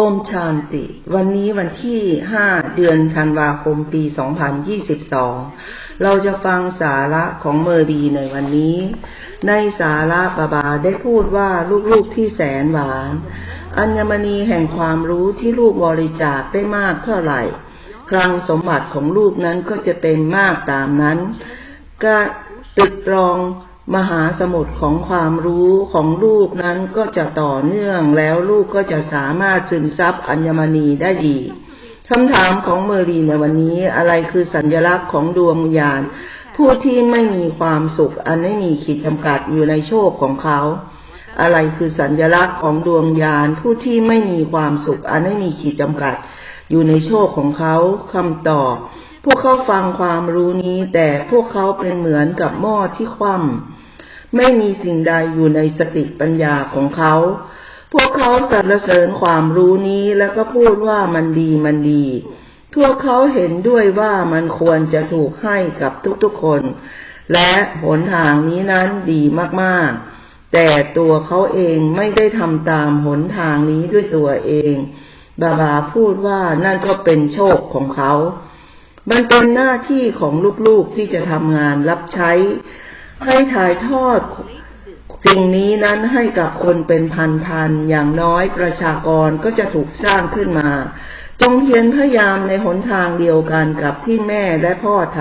โอมชานติ วันนี้วันที่5เดือนธันวาคมปี2022เราจะฟังสาระของเมอร์ดีในวันนี้ ในสาระบาบาได้พูดว่าลูกๆที่แสนหวาน อัญมณีแห่งความรู้ที่ลูกบริจาคได้มากเท่าไหร่ คลังสมบัติของลูกนั้นก็จะเต็มมากตามนั้น ก็ตึกรอง มหาสมุทรของความรู้ของลูกนั้นก็จะต่อเนื่องแล้วลูกก็จะสามารถซึมซับอัญมณีได้ดีคำถามของเมอรีในวันนี้อะไรคือสัญลักษณ์ของดวงวิญญาณ ผู้ที่ไม่มีความสุขอันไม่มีขีดจำกัดอยู่ในโชคของเขา อะไรคือสัญลักษณ์ของดวงญาณ ผู้ที่ไม่มีความสุขอันไม่มีขีดจำกัด อยู่ในโชคของเขาคำตอบ พวกเขาฟังความรู้นี้แต่พวกเขาเป็นเหมือนกับหม้อที่คว่ำ ไม่มีสิ่งใดอยู่ในสติปัญญาของเขา พวกเขาสรรเสริญความรู้นี้แล้วก็พูดว่ามันดีมันดีพวกเขาเห็นด้วยว่ามันควรจะถูกให้กับทุกๆคน และหนทางนี้นั้นดีมากๆ แต่ตัวเขาเองไม่ได้ทำตามหนทางนี้ด้วยตัวเอง บาบาพูดว่านั่นก็เป็นโชคของเขา มันเป็นหน้าที่ของลูกๆที่จะทำงานรับใช้ ให้ถ่ายทอดสิ่งนี้นั้นให้กับคนเป็นพันๆ อย่างน้อยประชากรก็จะถูกสร้างขึ้นมา จงเพียรพยายามในหนทางเดียวกันกับที่แม่และพ่อท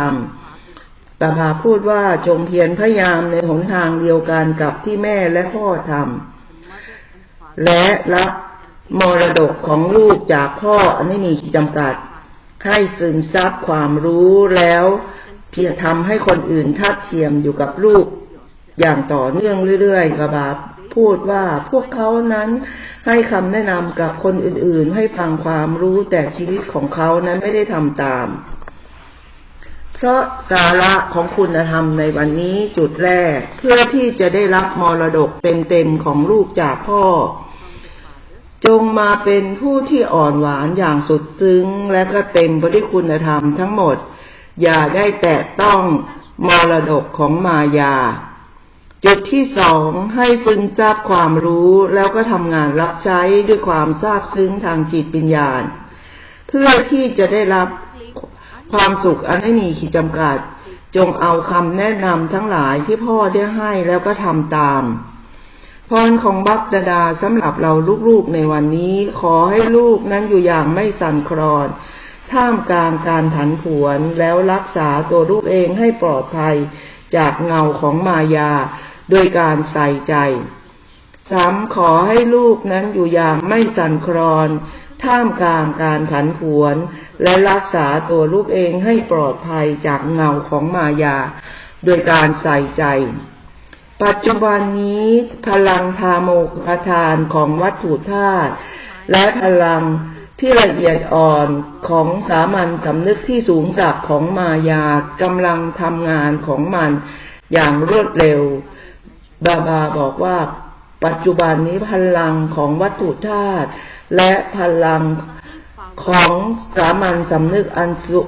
ำปาพาพูดว่าจงเพียรพยายามในหนทางเดียวกันกับที่แม่และพ่อทำและรับมรดกของลูกจากพ่อไม่มีขีดจำกัด ให้ซึมซับความรู้แล้ว เพียรทำให้คนอื่นทัดเทียมอยู่กับลูกอย่างต่อเนื่องเรื่อยๆกบาพูดว่าพวกเขานั้นให้คำแนะนำกับคนอื่นๆ ให้ฟังความรู้แต่ชีวิตของเขานั้นไม่ได้ทำตาม เพราะสาระของคุณธรรมในวันนี้จุดแรก เพื่อที่จะได้รับมรดกเต็มๆของลูกจากพ่อ จงมาเป็นผู้ที่อ่อนหวานอย่างสุดซึ้งและก็เต็มไปด้วยคุณธรรมทั้งหมด อย่าได้แตะต้องมรดกของมายา จุดที่สองให้ซึมซับความรู้แล้วก็ทำงานรับใช้ด้วยความซาบซึ้งทางจิตปัญญาเพื่อที่จะได้รับความสุขอันไม่มีขีดจำกัด จงเอาคำแนะนำทั้งหลายที่พ่อได้ให้แล้วก็ทำตามพรของบักดาดาสำหรับเราลูกๆในวันนี้ ขอให้ลูกนั้นอยู่อย่างไม่สั่นคลอน ท่ามกลางการผันผวนแล้วรักษาตัวลูกเองให้ปลอดภัยจากเงาของมายาโดยการใส่ใจสามขอให้ลูกนั้นอยู่อย่างไม่สั่นคลอน ท่ามกลางการผันผวน และรักษาตัวลูกเองให้ปลอดภัยจากเงาของมายา โดยการใส่ใจ ปัจจุบันนี้พลังธาโมกทานของวัตถุธาตุ และพลังที่ละเอียดอ่อนของสามัญสำนึกที่สูงสักของมายากำลังทำงานของมันอย่างรวดเร็ว บาบาบอกว่า ปัจจุบันนี้พลังของวัตถุธาตุและพลังของสามัญสำนึกอันสุ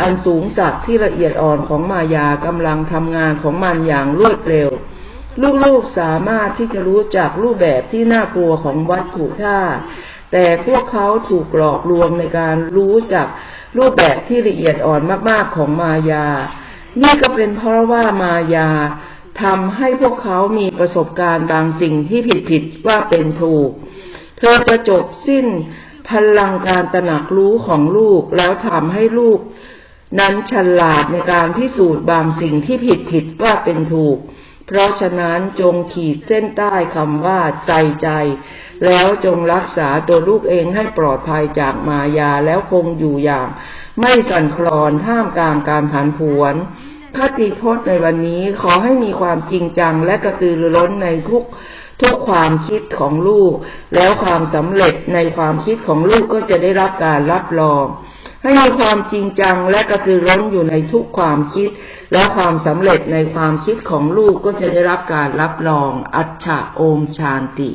อันสูงสักที่ละเอียดอ่อนของมายากำลังทำงานของมันอย่างรวดเร็ว ลูกๆสามารถที่จะรู้จักรูปแบบที่น่ากลัวของวัตถุธาตุ แต่พวกเขาถูกหลอกลวงในการรู้จักรูปแบบที่ละเอียดอ่อนมากๆของมายา นี่ก็เป็นเพราะว่ามายาทำให้พวกเขามีประสบการณ์บางสิ่งที่ผิดๆว่าเป็นถูก เธอจะจบสิ้นพลังการตระหนักรู้ของลูกแล้วทำให้ลูก นั้นฉลาดในการพิสูจน์บางสิ่งที่ผิดๆว่าเป็นถูก เพราะฉะนั้นจงขีดเส้นใต้คำว่าใจใจ แล้วจงรักษาตัวลูกเองให้ปลอดภัยจากมายาแล้วคงอยู่อย่าง ไม่สั่นคลอนท่ามกลางการผันผวนคติพจน์ในวันนี้ขอให้มีความจริงจังและกระตือรือร้นในทุกทุกความคิดของลูก แล้วความสำเร็จในความคิดของลูกก็จะได้รับการรับรอง ให้มีความจริงจังและกระตือร้นอยู่ในทุกความคิด และความสำเร็จในความคิดของลูกก็จะได้รับการรับรองอัจฉาโอมชานติ